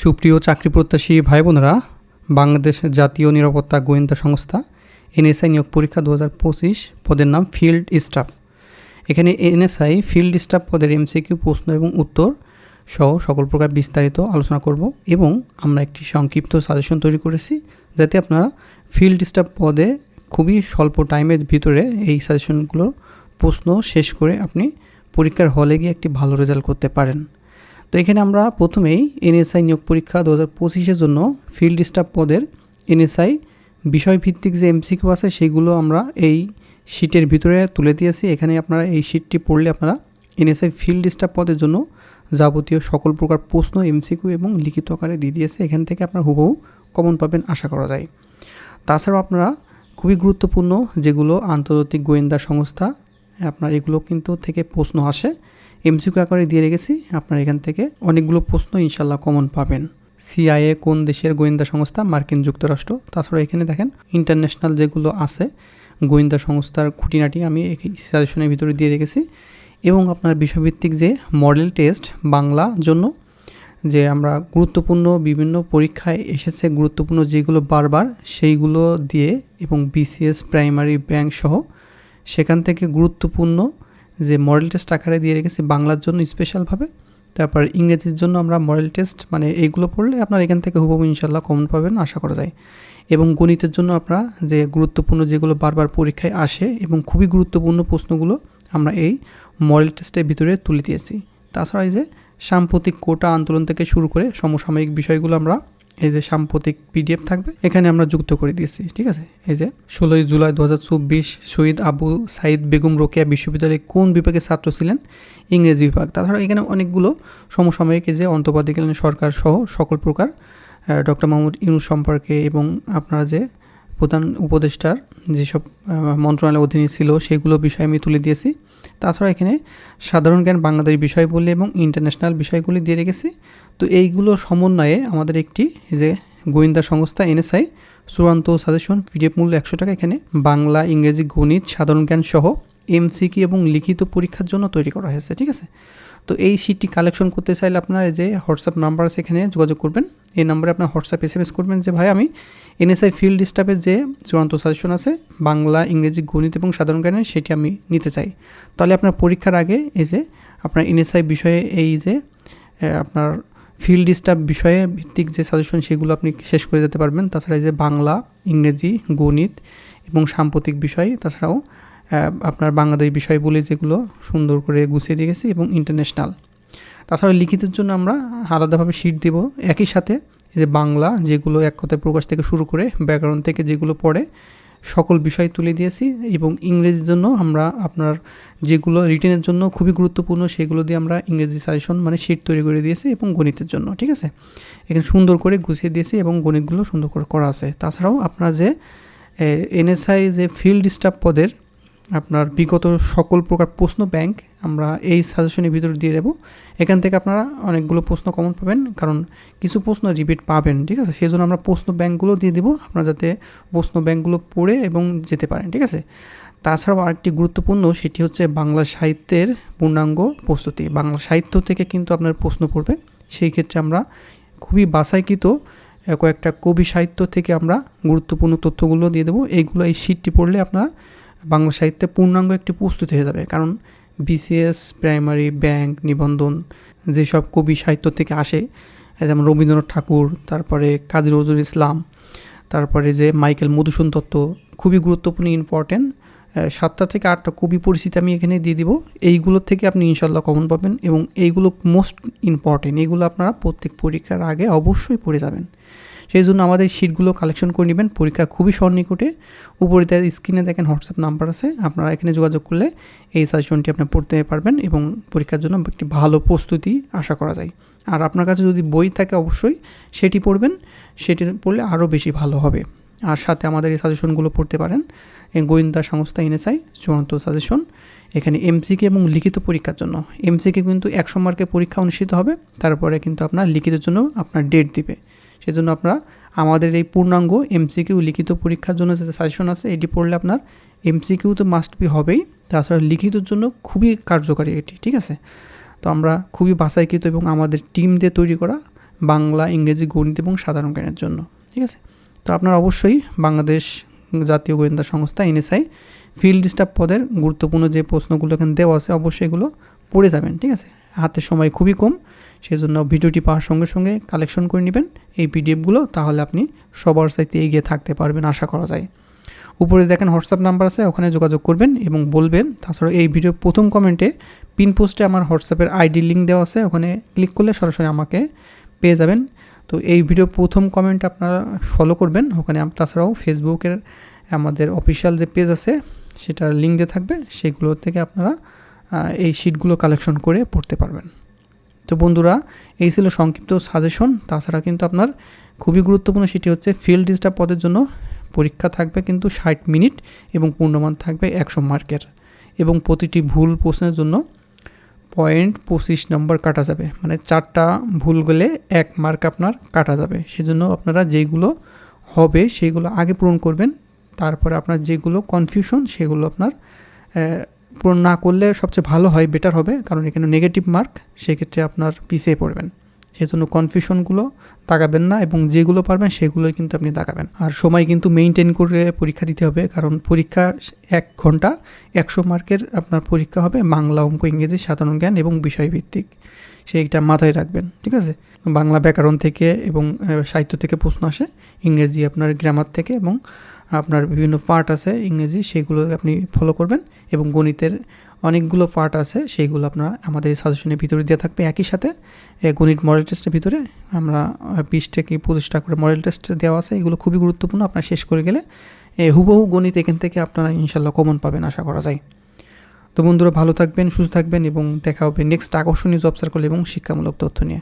সুপ্রিয় চাকরি প্রত্যাশী ভাই বোনেরা বাংলাদেশ জাতীয় নিরাপত্তা গোয়েন্দা সংস্থা, এনএসআই নিয়োগ পরীক্ষা দু হাজার পঁচিশ পদের নাম ফিল্ড স্টাফ। এখানে এনএসআই, ফিল্ড স্টাফ পদের এমসিকিউ, প্রশ্ন এবং উত্তর সহ সকল প্রকার বিস্তারিত আলোচনা করব এবং আমরা একটি সংক্ষিপ্ত সাজেশন তৈরি করেছি যাতে আপনারা ফিল্ড স্টাফ পদে খুবই স্বল্প টাইমের ভিতরে এই সাজেশনগুলোর প্রশ্ন শেষ করে আপনি পরীক্ষার হলে গিয়ে একটি ভালো রেজাল্ট করতে পারেন। তো এখানে আমরা প্রথমেই এনএসআই নিয়োগ পরীক্ষা দু হাজার পঁচিশের জন্য ফিল্ড স্টাফ পদের এনএসআই বিষয়ভিত্তিক যে এমসিকিউ আছে সেগুলো আমরা এই শিটের ভিতরে তুলে দিয়েছি। এখানে আপনারা এই শিটটি পড়লে আপনারা এনএসআই ফিল্ড স্টাফ পদের জন্য যাবতীয় সকল প্রকার প্রশ্ন, এমসিকিউ এবং লিখিত আকারে দিয়ে দিয়েছে। এখান থেকে আপনার হুবহু কমন পাবেন আশা করা যায়। তাছাড়াও আপনারা খুবই গুরুত্বপূর্ণ যেগুলো আন্তর্জাতিক গোয়েন্দা সংস্থা, আপনার এগুলো কিন্তু থেকে প্রশ্ন আসে। এমসিকিউ আকারে দিয়ে রেখেছি। আপনার এখান থেকে অনেকগুলো প্রশ্ন ইনশাল্লাহ কমন পাবেন। সিআইএ কোন দেশের গোয়েন্দা সংস্থা? মার্কিন যুক্তরাষ্ট্র। তাছাড়া এখানে দেখেন ইন্টারন্যাশনাল যেগুলো আছে, গোয়েন্দা সংস্থার খুঁটিনাটি আমি এই সাজেশনের ভিতরে দিয়ে রেখেছি। এবং আপনার বিষয়ভিত্তিক যে মডেল টেস্ট বাংলা জন্য, যে আমরা গুরুত্বপূর্ণ বিভিন্ন পরীক্ষায় এসেছে, গুরুত্বপূর্ণ যেগুলো বারবার, সেইগুলো দিয়ে এবং বিসিএস প্রাইমারি ব্যাংক সহ, সেখান থেকে গুরুত্বপূর্ণ যে মডেল টেস্ট আকারে দিয়ে রেখেছি বাংলার জন্য স্পেশালভাবে তারপর ইংরেজির জন্য আমরা মডেল টেস্ট মানে এইগুলো পড়লে আপনার এখান থেকে হুবহু ইনশাল্লাহ কমন পাবেন আশা করা যায়। এবং গণিতের জন্য আপনারা যে গুরুত্বপূর্ণ যেগুলো বারবার পরীক্ষায় আসে এবং খুবই গুরুত্বপূর্ণ প্রশ্নগুলো আমরা এই মডেল টেস্টের ভিতরে তুলে দিয়েছি। তাছাড়া এই যে সাম্প্রতিক কোটা আন্দোলন থেকে শুরু করে সমসাময়িক বিষয়গুলো আমরা এই যে সাম্প্রতিক পিডিএফ থাকবে, এখানে আমরা যুক্ত করে দিয়েছি, ঠিক আছে? এই যে ষোলোই জুলাই দু হাজার চব্বিশ শহীদ আবু সাইদ বেগম রোকেয়া বিশ্ববিদ্যালয়ে কোন বিভাগের ছাত্র ছিলেন? ইংরেজি বিভাগ। তাছাড়া এখানে অনেকগুলো সমসাময়িক যে অন্তর্বর্তীকালীন সরকার সহ সকল প্রকার ডক্টর মাহমুদ ইউনুস সম্পর্কে এবং আপনারা যে প্রধান উপদেষ্টার যেসব মন্ত্রণালয়ের অধীনে ছিল, সেগুলো বিষয় আমি তুলে দিয়েছি। তাছাড়া এখানে সাধারণ জ্ঞান, বাংলাদেশ বিষয় বলে এবং ইন্টারন্যাশনাল বিষয়গুলি দিয়ে রেখেছি। তো এইগুলো সমন্বয়ে আমাদের একটি যে গোয়েন্দা সংস্থা, এনএসআই, চূড়ান্ত সাজেশন, পিডিএফ মূল্য একশো টাকা এখানে বাংলা, ইংরেজি, গণিত, সাধারণ জ্ঞান সহ এমসিকি এবং লিখিত পরীক্ষার জন্য তৈরি করা হয়েছে, ঠিক আছে? তো এই সিটটি কালেকশন করতে চাইলে আপনার যে হোয়াটসঅ্যাপ নাম্বার আছে এখানে যোগাযোগ করবেন। এই নাম্বারে আপনার হোয়াটসঅ্যাপ এস এম এস করবেন যে, ভাই, আমি এনএসআই ফিল্ড স্টাফের যে চূড়ান্ত সাজেশন আছে, বাংলা, ইংরেজি, গণিত এবং সাধারণ জ্ঞানের, সেটি আমি নিতে চাই। তাহলে আপনার পরীক্ষার আগে এই যে, আপনার এনএসআই বিষয়ে এই যে আপনার ফিল্ড স্টাফ বিষয়ে ভিত্তিক যে সাজেশন সেগুলো আপনি শেষ করে যেতে পারবেন। তাছাড়া এই যে বাংলা, ইংরেজি, গণিত এবং সাম্প্রতিক বিষয়, তাছাড়াও আপনার বাংলাদেশ বিষয় বলে যেগুলো সুন্দর করে গুছিয়ে দিয়ে গেছি এবং ইন্টারন্যাশনাল তাছাড়া লিখিতের জন্য আমরা আলাদাভাবে শিট দেব। একই সাথে যে বাংলা, যেগুলো এক কথায় প্রকাশ থেকে শুরু করে ব্যাকরণ থেকে যেগুলো পড়ে, সকল বিষয় তুলে দিয়েছি এবং ইংরেজির জন্য আমরা আপনার যেগুলো রিটেনের জন্য খুবই গুরুত্বপূর্ণ সেগুলো দিয়ে আমরা ইংরেজি সাজেশন মানে শিট তৈরি করে দিয়েছি এবং গণিতের জন্য, ঠিক আছে? এখানে সুন্দর করে গুছিয়ে দিয়েছি এবং গণিতগুলো সুন্দর করে করা আছে। তাছাড়াও আপনার যে এনএসআই যে ফিল্ড স্টাফ পদের আপনার বিগত সকল প্রকার প্রশ্ন ব্যাংক আমরা এই সাজেশনের ভিতরে দিয়ে দেবো। এখান থেকে আপনারা অনেকগুলো প্রশ্ন কমন পাবেন, কারণ কিছু প্রশ্ন রিপিট পাবেন, ঠিক আছে? সেই জন্য আমরা প্রশ্ন ব্যাংকগুলো দিয়ে দেবো, আপনারা যাতে প্রশ্ন ব্যাংকগুলো পড়ে এবং যেতে পারেন, ঠিক আছে? তাছাড়াও আরেকটি গুরুত্বপূর্ণ, সেটি হচ্ছে বাংলা সাহিত্যের পূর্ণাঙ্গ প্রস্তুতি। বাংলা সাহিত্য থেকে কিন্তু আপনার প্রশ্ন পড়বে। সেই ক্ষেত্রে আমরা খুবই বাসাইকৃত কয়েকটা কবি সাহিত্য থেকে আমরা গুরুত্বপূর্ণ তথ্যগুলো দিয়ে দেবো। এইগুলো এই শিটটি পড়লে আপনারা বাংলা সাহিত্যে পূর্ণাঙ্গ একটি প্রস্তুতি হয়ে যাবে। কারণ বিসিএস প্রাইমারি ব্যাংক নিবন্ধন যেসব কবি সাহিত্য থেকে আসে, যেমন রবীন্দ্রনাথ ঠাকুর, তারপরে কাজী নজরুল ইসলাম, তারপরে যে মাইকেল মধুসূন দত্ত, খুবই গুরুত্বপূর্ণ ইম্পর্টেন্ট সাতটা থেকে আটটা কবি পরিচিতি আমি এখানে দিয়ে দিব। এইগুলোর থেকে আপনি ইনশাল্লাহ কমন পাবেন এবং এইগুলো মোস্ট ইম্পর্টেন্ট এইগুলো আপনারা প্রত্যেক পরীক্ষার আগে অবশ্যই পড়ে যাবেন। সেই জন্য আমাদের শিটগুলো কালেকশন করে নেবেন। পরীক্ষা খুবই সন্নিকটে। উপরে তার স্ক্রিনে দেখেন হোয়াটসঅ্যাপ নাম্বার আছে। আপনারা এখানে যোগাযোগ করলে এই সাজেশনটি আপনি পড়তে পারবেন এবং পরীক্ষার জন্য একটি ভালো প্রস্তুতি আশা করা যায়। আর আপনার কাছে যদি বই থাকে অবশ্যই সেটি পড়বেন। সেটি পড়লে আরও বেশি ভালো হবে। আর সাথে আমাদের এই সাজেশনগুলো পড়তে পারেন। গোয়েন্দা সংস্থা এনএসআই চূড়ান্ত সাজেশন এখানে এমসিকে এবং লিখিত পরীক্ষার জন্য। এমসিকে কিন্তু একশো মার্কের পরীক্ষা অনুষ্ঠিত হবে। তারপরে কিন্তু আপনার লিখিতের জন্য আপনার ডেট দিবে। সেজন্য আপনারা আমাদের এই পূর্ণাঙ্গ এমসিকিউ লিখিত পরীক্ষার জন্য যে সাজেশন আছে, এটি পড়লে আপনার এমসিকিউ তো মাস্ট বি হবেই। তাছাড়া লিখিতর জন্য খুবই কার্যকারী এটি, ঠিক আছে? তো আমরা খুবই বাসাইকৃত এবং আমাদের টিম দিয়ে তৈরি করা বাংলা, ইংরেজি, গণিত এবং সাধারণ জ্ঞানের জন্য, ঠিক আছে? তো আপনারা অবশ্যই বাংলাদেশ জাতীয় গোয়েন্দা সংস্থা এনএসআই ফিল্ড স্টাফ পদের গুরুত্বপূর্ণ যে প্রশ্নগুলো এখানে দেওয়া আছে, অবশ্যই এগুলো পড়ে যাবেন, ঠিক আছে? হাতে সময় খুবই কম। সেজন্য ভিডিওটি পাওয়ার সঙ্গে সঙ্গে কালেকশন করে নেবেন এই পিডিএফগুলো, তাহলে আপনি সবার সাথে এগিয়ে থাকতে পারবেন আশা করা যায়। উপরে দেখেন হোয়াটসঅ্যাপ নাম্বার আছে, ওখানে যোগাযোগ করবেন এবং বলবেন। তাছাড়া এই ভিডিওর প্রথম কমেন্টে পিন পোস্টে আমার হোয়াটসঅ্যাপের আইডি লিঙ্ক দেওয়া আছে, ওখানে ক্লিক করলে সরাসরি আমাকে পেয়ে যাবেন। তো এই ভিডিও প্রথম কমেন্ট আপনারা ফলো করবেন, ওখানে তাছাড়াও ফেসবুকের আমাদের অফিসিয়াল যে পেজ আছে, সেটার লিঙ্ক দিয়ে থাকবে, সেগুলো থেকে আপনারা এই শিটগুলো কালেকশন করে পড়তে পারবেন। তো বন্ধুরা, এই ছিল সংক্ষিপ্ত সাজেশন তাছাড়া কিন্তু আপনার খুবই গুরুত্বপূর্ণ সেটি হচ্ছে ফিল্ড স্টাফ পদের জন্য পরীক্ষা থাকবে কিন্তু ষাট মিনিট এবং পূর্ণমান থাকবে একশো মার্কের। এবং প্রতিটি ভুল প্রশ্নের জন্য পয়েন্ট পঁচিশ নম্বর কাটা যাবে। মানে চারটা ভুল গেলে এক মার্ক আপনার কাটা যাবে। সেজন্য আপনারা যেগুলো হবে সেগুলো আগে পূরণ করবেন। তারপরে আপনার যেগুলো কনফিউশন সেগুলো আপনার পূরণ না করলে সবচেয়ে ভালো হয় বেটার হবে। কারণ এখানে নেগেটিভ মার্ক সেক্ষেত্রে আপনার পিছিয়ে পড়বেন। সেজন্য কনফিউশনগুলো তাকাবেন না এবং যেগুলো পারবেন সেগুলোই কিন্তু আপনি তাকাবেন। আর সময় কিন্তু মেনটেন করে পরীক্ষা দিতে হবে, কারণ পরীক্ষা এক ঘণ্টা, একশো মার্কের আপনার পরীক্ষা হবে বাংলা অঙ্ক, ইংরেজি, সাধারণ জ্ঞান এবং বিষয়ভিত্তিক। সেইটা মাথায় রাখবেন, ঠিক আছে? বাংলা ব্যাকরণ থেকে এবং সাহিত্য থেকে প্রশ্ন আসে, ইংরেজি আপনার গ্রামার থেকে এবং আপনার বিভিন্ন পার্ট আছে ইংরেজি, সেগুলো আপনি ফলো করবেন এবং গণিতের অনেকগুলো পার্ট আছে সেইগুলো আপনারা আমাদের সাজেশনের ভিতরে দেওয়া থাকবে। একই সাথে গণিত মডেল টেস্টের ভিতরে আমরা বিশ থেকে পঁচিশটা করে মডেল টেস্ট দেওয়া আছে, এগুলো খুবই গুরুত্বপূর্ণ। আপনারা শেষ করে গেলে হুবহু গণিত এখান থেকে আপনারা ইনশাল্লাহ কমন পাবেন আশা করা যায়। তো বন্ধুরা, ভালো থাকবেন, সুস্থ থাকবেন এবং দেখা হবে নেক্সট আকর্ষণীয় জব সার্কেল এবং শিক্ষামূলক তথ্য নিয়ে।